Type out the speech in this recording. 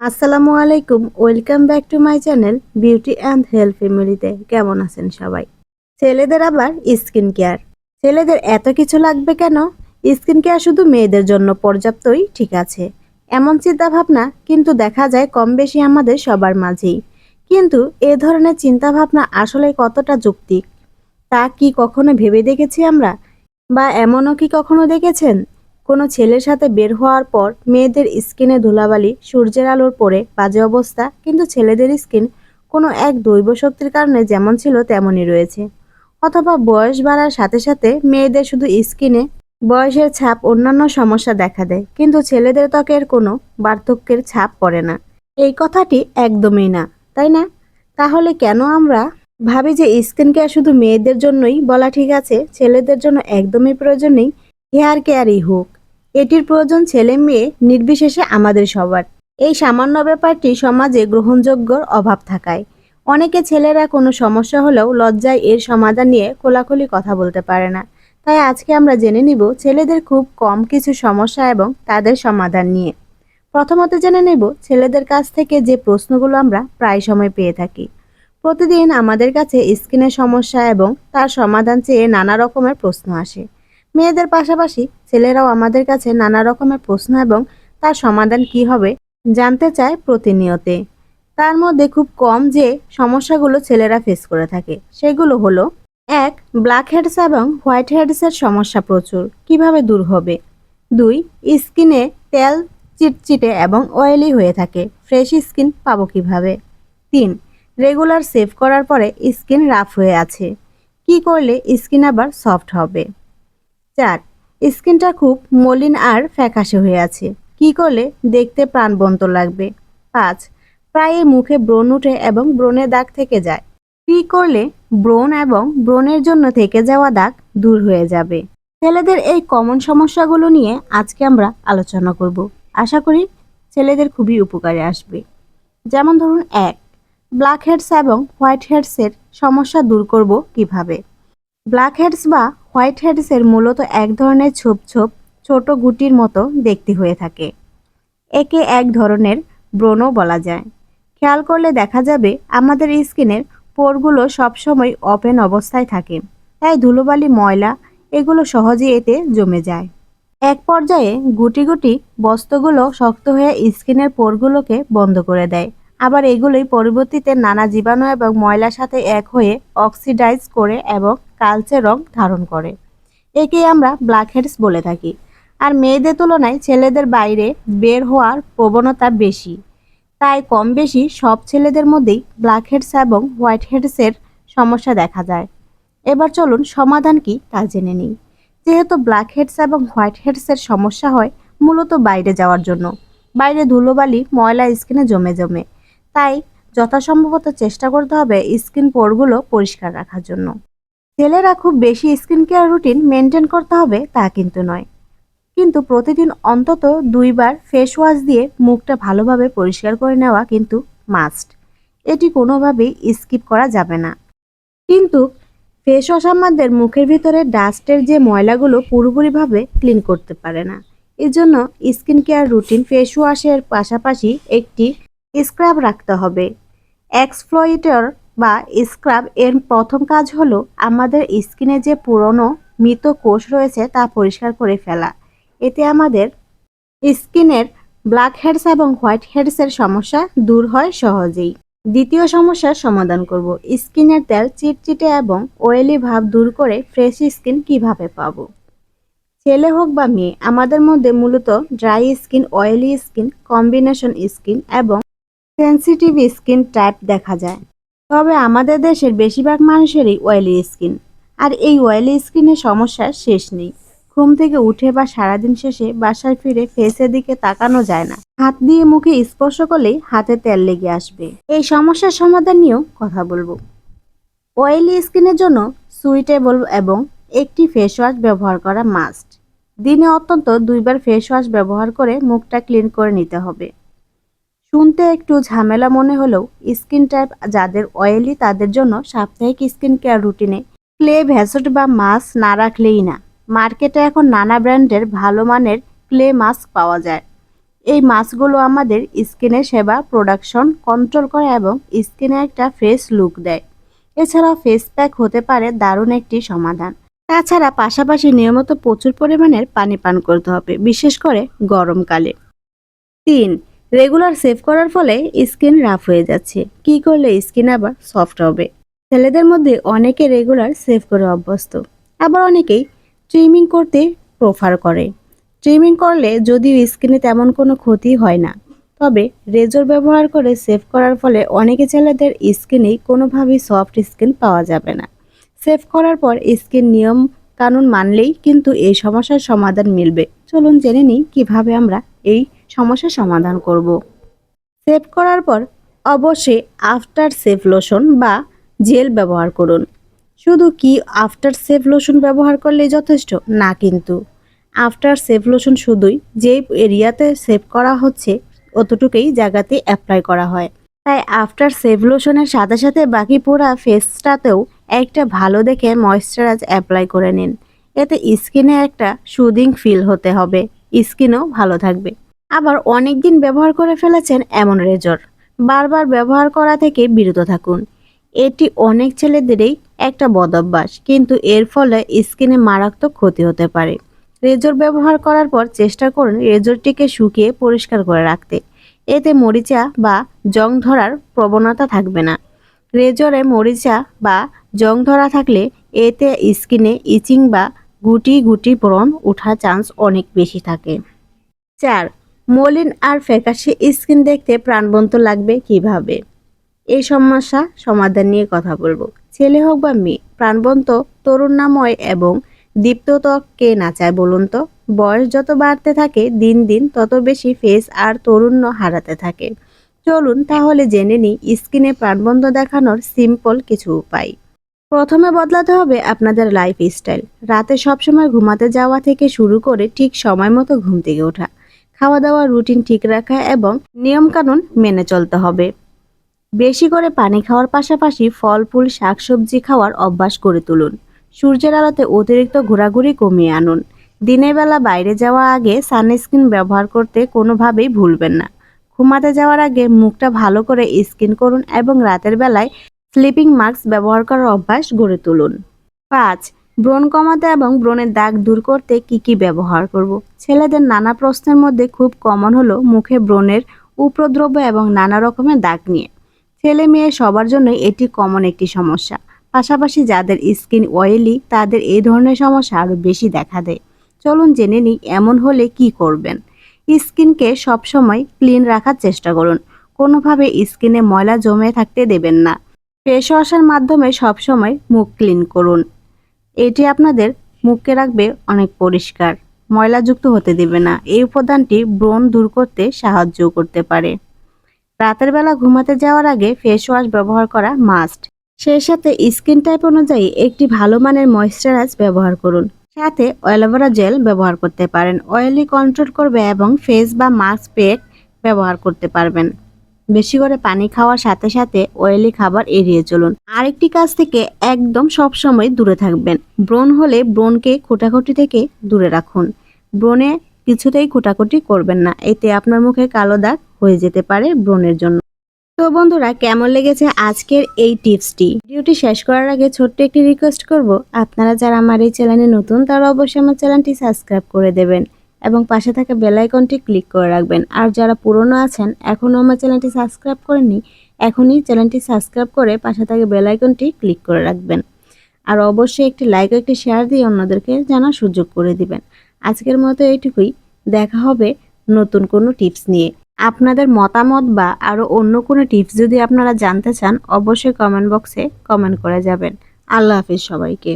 আসসালামু আলাইকুম, welcome back to my channel beauty and health ফ্যামিলিতে। কেমন আছেন সবাই? ছেলেদের আবার স্কিন কেয়ার। ছেলেদের এত কিছু লাগবে কেন? স্কিন কেয়ার শুধু মেয়েদের জন্য পর্যাপ্তই ঠিক আছে। এমন চিন্তাভাবনা কিন্তু দেখা যায় কম বেশি আমাদের সবার মাঝেই। কিন্তু এ ধরনের চিন্তাভাবনা আসলে কতটা যুক্তি তা কি কখনো ভেবে দেখেছি আমরা? বা এমনও কি কখনো দেখেছেন? কোনো ছেলের সাথে বের হওয়ার পর মেয়েদের স্কিনে ধুলাবালি, সূর্যের আলোর পরে বাজে অবস্থা, কিন্তু ছেলেদের স্কিন কোনো এক দৈব শক্তির কারণে যেমন ছিল তেমনই রয়েছে। অথবা বয়স বাড়ার সাথে সাথে মেয়েদের শুধু স্কিনে বয়সের ছাপ অন্যান্য সমস্যা দেখা দেয়, কিন্তু ছেলেদের ত্বকের কোনো বার্ধক্যের ছাপ পড়ে না। এই কথাটি একদমই না, তাই না? তাহলে কেন আমরা ভাবি যে স্কিন কেয়ার শুধু মেয়েদের জন্যই বলা ঠিক আছে? ছেলেদের জন্য একদমই প্রয়োজন নেই। হেয়ার কেয়ারই হোক। এটির প্রয়োজন ছেলে মেয়ে, নির্বিশেষে আমাদের সবার। এই সামান্য ব্যাপারটি সমাজে গ্রহণযোগ্যর অভাব থাকায়। অনেকে ছেলেরা কোনো সমস্যা হলেও লজ্জায় এর সমাধান নিয়ে খোলাখুলি কথা বলতে পারে না। তাই আজকে আমরা জেনে নিব ছেলেদের খুব কম কিছু সমস্যা এবং তাদের সমাধান নিয়ে। প্রথমত জেনে নেব ছেলেদের কাছ থেকে যে প্রশ্নগুলো আমরা প্রায় সময় পেয়ে থাকি। প্রতিদিন আমাদের কাছে স্কিনের সমস্যা এবং তার সমাধান চেয়ে নানা রকমের প্রশ্ন আসে। মেয়েদের পাশাপাশি ছেলেরাও আমাদের কাছে নানা রকমের প্রশ্ন এবং তার সমাধান কি হবে জানতে চায় প্রতিনিয়তে। তার মধ্যে খুব কম যে সমস্যাগুলো ছেলেরা ফেস করে থাকে। সেগুলো হলো, এক ব্ল্যাক হেডস এবং হোয়াইট হেডসের সমস্যা প্রচুর। কীভাবে দূর হবে? দুই স্কিনে তেল চিটচিটে এবং অয়েলি হয়ে থাকে। ফ্রেশ স্কিন পাবো কীভাবে? তিন রেগুলার সেভ করার পরে স্কিন রাফ হয়ে আছে। কি করলে স্কিন আবার সফট হবে? চার। স্কিনটা খুব মলিন আর ফ্যাকাশে হয়ে আছে। কি করলে দেখতে প্রাণবন্ত লাগবে? পাঁচ প্রায় মুখে ব্রণ উঠে এবং ব্রণের দাগ থেকে যায়। কি করলে ব্রণ এবং ব্রণের জন্য থেকে যাওয়া দাগ দূর হয়ে যাবে? ছেলেদের এই কমন সমস্যাগুলো নিয়ে আজকে আমরা আলোচনা করব। আশা করি ছেলেদের খুবই উপকারে আসবে। যেমন ধরুন, এক ব্ল্যাক হেডস এবং হোয়াইট হেডসের সমস্যা দূর করব কীভাবে? ব্ল্যাক হেডস বা হোয়াইট হেডসের মূলত এক ধরনের ছোপ ছোপ, ছোট গুটির মতো দেখতে হয়ে থাকে। একে এক ধরনের ব্রণ বলা যায়। খেয়াল করলে দেখা যাবে আমাদের স্কিনের পোরগুলো সবসময় ওপেন অবস্থায় থাকে। তাই ধুলোবালি, ময়লা, এগুলো সহজে এতে জমে যায়। এক পর্যায়ে গুটি গুটি বস্তুগুলো শক্ত হয়ে স্কিনের পোরগুলোকে বন্ধ করে দেয়। আবার এগুলোই পরবর্তীতে নানা জীবাণু এবং ময়লার সাথে এক হয়ে অক্সিডাইজ করে এবং কালচে রং ধারণ করে। একে আমরা ব্ল্যাক হেডস বলে থাকি। আর মেয়েদের তুলনায় ছেলেদের বাইরে বের হওয়ার প্রবণতা বেশি। তাই কম বেশি সব ছেলেদের মধ্যেই ব্ল্যাক হেডস এবং হোয়াইট হেডসের সমস্যা দেখা যায়। এবার চলুন সমাধান কি তা জেনে নিই। যেহেতু ব্ল্যাক হেডস এবং হোয়াইট হেডসের সমস্যা হয় মূলত বাইরে যাওয়ার জন্য। বাইরে ধুলোবালি, ময়লা স্কিনে জমে জমে। তাই যথাসম্ভবত চেষ্টা করতে হবে স্কিন পোরগুলো পরিষ্কার রাখার জন্য। ছেলেরা খুব বেশি স্কিন কেয়ার রুটিন মেনটেন করতে হবে তা কিন্তু নয়। কিন্তু প্রতিদিন অন্তত দুইবার ফেস ওয়াশ দিয়ে মুখটা ভালোভাবে পরিষ্কার করে নেওয়া কিন্তু মাস্ট এটি কোনোভাবেই স্কিপ করা যাবে না। কিন্তু ফেস ওয়াশ আমাদের মুখের ভিতরে ডাস্টের যে ময়লাগুলো পুরোপুরিভাবে ক্লিন করতে পারে না। এজন্য স্কিন কেয়ার রুটিন ফেস ওয়াশের পাশাপাশি একটি স্ক্রাব রাখতে হবে। এক্সপ্লয়েটর বা স্ক্রাব এর প্রথম কাজ হলো আমাদের স্কিনে যে পুরনো মৃত কোষ রয়েছে তা পরিষ্কার করে ফেলা। এতে আমাদের স্কিনের ব্ল্যাক হেডস এবং হোয়াইট হেডসের সমস্যা দূর হয় সহজেই। দ্বিতীয় সমস্যার সমাধান করব। স্কিনের তেল চিটচিটে এবং অয়েলি ভাব দূর করে ফ্রেশ স্কিন কীভাবে পাবো? ছেলে হোক বা মেয়ে, আমাদের মধ্যে মূলত dry skin oily skin combination skin এবং সেন্সিটিভ স্কিন টাইপ দেখা যায়। তবে আমাদের দেশের বেশিরভাগ মানুষেরই অয়েলি স্কিন আর এই অয়েলি স্কিনের সমস্যার শেষ নেই। ঘুম থেকে উঠে বা সারাদিন শেষে বাসায় ফিরে ফেসের দিকে তাকানো যায় না। হাত দিয়ে মুখে স্পর্শ করলেই হাতে তেল লেগে আসবে। এই সমস্যার সমাধান নিয়েও কথা বলব। অয়েলি স্কিনের জন্য সুইটেবল এবং একটি ফেস ওয়াশ ব্যবহার করা মাস্ট দিনে অত্যন্ত দুইবার ফেস ওয়াশ ব্যবহার করে মুখটা ক্লিন করে নিতে হবে। শুনতে একটু ঝামেলা মনে হলেও স্কিন টাইপ যাদের অয়েলি তাদের জন্য সাপ্তাহিক স্কিন কেয়ার রুটিনে ক্লে ভ্যাসট বা মাস্ক না রাখলেই না। মার্কেটে এখন নানা ব্র্যান্ডের ভালো মানের ক্লে মাস্ক পাওয়া যায়। এই মাছগুলো আমাদের স্কিনের সেবা, প্রোডাকশন, কন্ট্রোল করে এবং স্কিনে একটা ফ্রেশ লুক দেয়। এছাড়াও ফেস প্যাক হতে পারে দারুণ একটি সমাধান। তাছাড়া পাশাপাশি নিয়মিত প্রচুর পরিমাণের পানি পান করতে হবে, বিশেষ করে গরমকালে। তিন রেগুলার সেভ করার ফলে স্কিন রাফ হয়ে যাচ্ছে। কি করলে স্কিন আবার সফট হবে? ছেলেদের মধ্যে অনেকে রেগুলার সেভ করে অভ্যস্ত। আবার অনেকেই ট্রিমিং করতে প্রেফার করে। ট্রিমিং করলে যদিও স্কিনে তেমন কোনো ক্ষতি হয় না, তবে রেজর ব্যবহার করে সেভ করার ফলে অনেকে ছেলেদের স্কিনেই কোনোভাবেই সফট স্কিন পাওয়া যাবে না। সেভ করার পর স্কিন নিয়ম কানুন মানলেই কিন্তু এই সমস্যার সমাধান মিলবে। চলুন জেনে নিই কীভাবে আমরা এই সমস্যার সমাধান করব। সেভ করার পর অবশ্যই আফটার সেভ লোশন বা জেল ব্যবহার করুন। শুধু কি আফটার সেভ লোশন ব্যবহার করলেই যথেষ্ট? না কিন্তু। আফটার সেভ লোশন শুধুই যেই এরিয়াতে সেভ করা হচ্ছে, অতটুকুই জায়গাতে অ্যাপ্লাই করা হয়। তাই আফটার সেভ লোশনের সাথে সাথে বাকি পুরা ফেসটাতেও একটা ভালো দেখে ময়শ্চারাইজ অ্যাপ্লাই করে নিন। এতে স্কিনে একটা সুদিং ফিল হতে হবে। স্কিনও ভালো থাকবে। আবার অনেক দিন ব্যবহার করে ফেলেছেন এমন রেজর। বারবার ব্যবহার করা থেকে বিরত থাকুন। এটি অনেক ছেলেদেরই একটা বদভ্যাস কিন্তু এর ফলে স্কিনে মারাত্মক ক্ষতি হতে পারে। রেজর ব্যবহার করার পর চেষ্টা করুন রেজরটিকে শুকিয়ে পরিষ্কার করে রাখতে। এতে মরিচা বা জং ধরার প্রবণতা থাকবে না। রেজরে মরিচা বা জং ধরা থাকলে এতে স্কিনে ইচিং বা গুটি গুটি ব্রণ ওঠার চান্স অনেক বেশি থাকে। চার মলিন আর ফ্যাকাশে স্কিন দেখতে প্রাণবন্ত লাগবে কীভাবে? এই সমস্যা সমাধান নিয়ে কথা বলব। ছেলে হোক বা মেয়ে, প্রাণবন্ত, তরুণাময় এবং দীপ্ত ত্বক কে না চায় বলুন তো? বয়স যত বাড়তে থাকে, দিন দিন তত বেশি ফেস আর তরুণ্য হারাতে থাকে। চলুন তাহলে জেনে নিই স্কিনে প্রাণবন্ত দেখানোর সিম্পল কিছু উপায়। প্রথমে বদলাতে হবে আপনাদের লাইফ স্টাইল রাতে সবসময় ঘুমাতে যাওয়া থেকে শুরু করে ঠিক সময় মতো ঘুম থেকে ওঠা। খাওয়া দাওয়া রুটিন ঠিক রাখা এবং নিয়মকানুন মেনে চলতে হবে। বেশি করে পানি খাওয়ার পাশাপাশি ফল, ফুল, শাকসবজি খাওয়ার অভ্যাস করে তুলুন। সূর্যের আলোতে অতিরিক্ত ঘোরাঘুরি কমিয়ে আনুন। দিনের বেলা বাইরে যাওয়ার আগে সানস্ক্রিন ব্যবহার করতে কোনোভাবেই ভুলবেন না। ঘুমাতে যাওয়ার আগে মুখটা ভালো করে স্কিন করুন এবং রাতের বেলায় স্লিপিং মাস্ক ব্যবহার করার অভ্যাস গড়ে তুলুন। পাঁচ, ব্রণ কমাতে এবং ব্রণের দাগ দূর করতে কি কি ব্যবহার করব? ছেলেদের নানা প্রশ্নের মধ্যে খুব কমন হলো মুখে ব্রণের উপদ্রব এবং নানা রকমের দাগ নিয়ে। ছেলে মেয়ে সবার জন্যই এটি কমন একটি সমস্যা। পাশাপাশি যাদের স্কিন অয়েলি তাদের এই ধরনের সমস্যা আরও বেশি দেখা দেয়। চলুন জেনে নিই এমন হলে কি করবেন। স্কিনকে সবসময় ক্লিন রাখার চেষ্টা করুন। কোনোভাবে স্কিনে ময়লা জমে থাকতে দেবেন না। ফেস ওয়াশের মাধ্যমে সবসময় মুখ ক্লিন করুন। এটি আপনাদের মুখকে রাখবে অনেক পরিষ্কার। ময়লাযুক্ত হতে দেবে না। এই উপাদানটি ব্রণ দূর করতে সাহায্য করতে পারে। রাতের বেলা ঘুমাতে যাওয়ার আগে ফেস ওয়াশ ব্যবহার করা মাস্ট সেই সাথে স্কিন টাইপ অনুযায়ী একটি ভালো মানের ময়শ্চারাইজ ব্যবহার করুন। সাথে অ্যালোভেরা জেল ব্যবহার করতে পারেন। অয়েলি কন্ট্রোল করবে এবং ফেস বা মাস্ক প্যাক ব্যবহার করতে পারবেন। বেশি করে পানি খাওয়ার সাথে সাথে অয়েলি খাবার এড়িয়ে চলুন। আরেকটি কাজ থেকে একদম সব সময় দূরে থাকবেন। ব্রণ হলে ব্রণকে খোটাখুটি থেকে দূরে রাখুন। ব্রণে কিছুতেই খোটাখুটি করবেন না। এতে আপনার মুখে কালো দাগ হয়ে যেতে পারে ব্রণের জন্য। তো বন্ধুরা, কেমন লেগেছে আজকের এই টিপসটি? ভিডিওটি শেষ করার আগে ছোট্ট একটি রিকোয়েস্ট করব। আপনারা যারা আমার এই চ্যানেলে নতুন, তারা অবশ্যই আমার চ্যানেলটি সাবস্ক্রাইব করে দেবেন এবং পাশে থাকা বেল আইকনটি ক্লিক করে রাখবেন। আর যারা পুরনো আছেন এখনও আমার চ্যানেলটি সাবস্ক্রাইব করেননি, এখনই চ্যানেলটি সাবস্ক্রাইব করে পাশে থাকা বেল আইকনটি ক্লিক করে রাখবেন। আর অবশ্যই একটি লাইক ও একটি শেয়ার দিয়ে অন্যদেরকে জানার সুযোগ করে দিবেন। আজকের মতো এইটুকুই। দেখা হবে নতুন কোনো টিপস নিয়ে। আপনাদের মতামত বা আরও অন্য কোনো টিপস যদি আপনারা জানতে চান, অবশ্যই কমেন্ট বক্সে কমেন্ট করে যাবেন। আল্লাহ হাফিজ সবাইকে।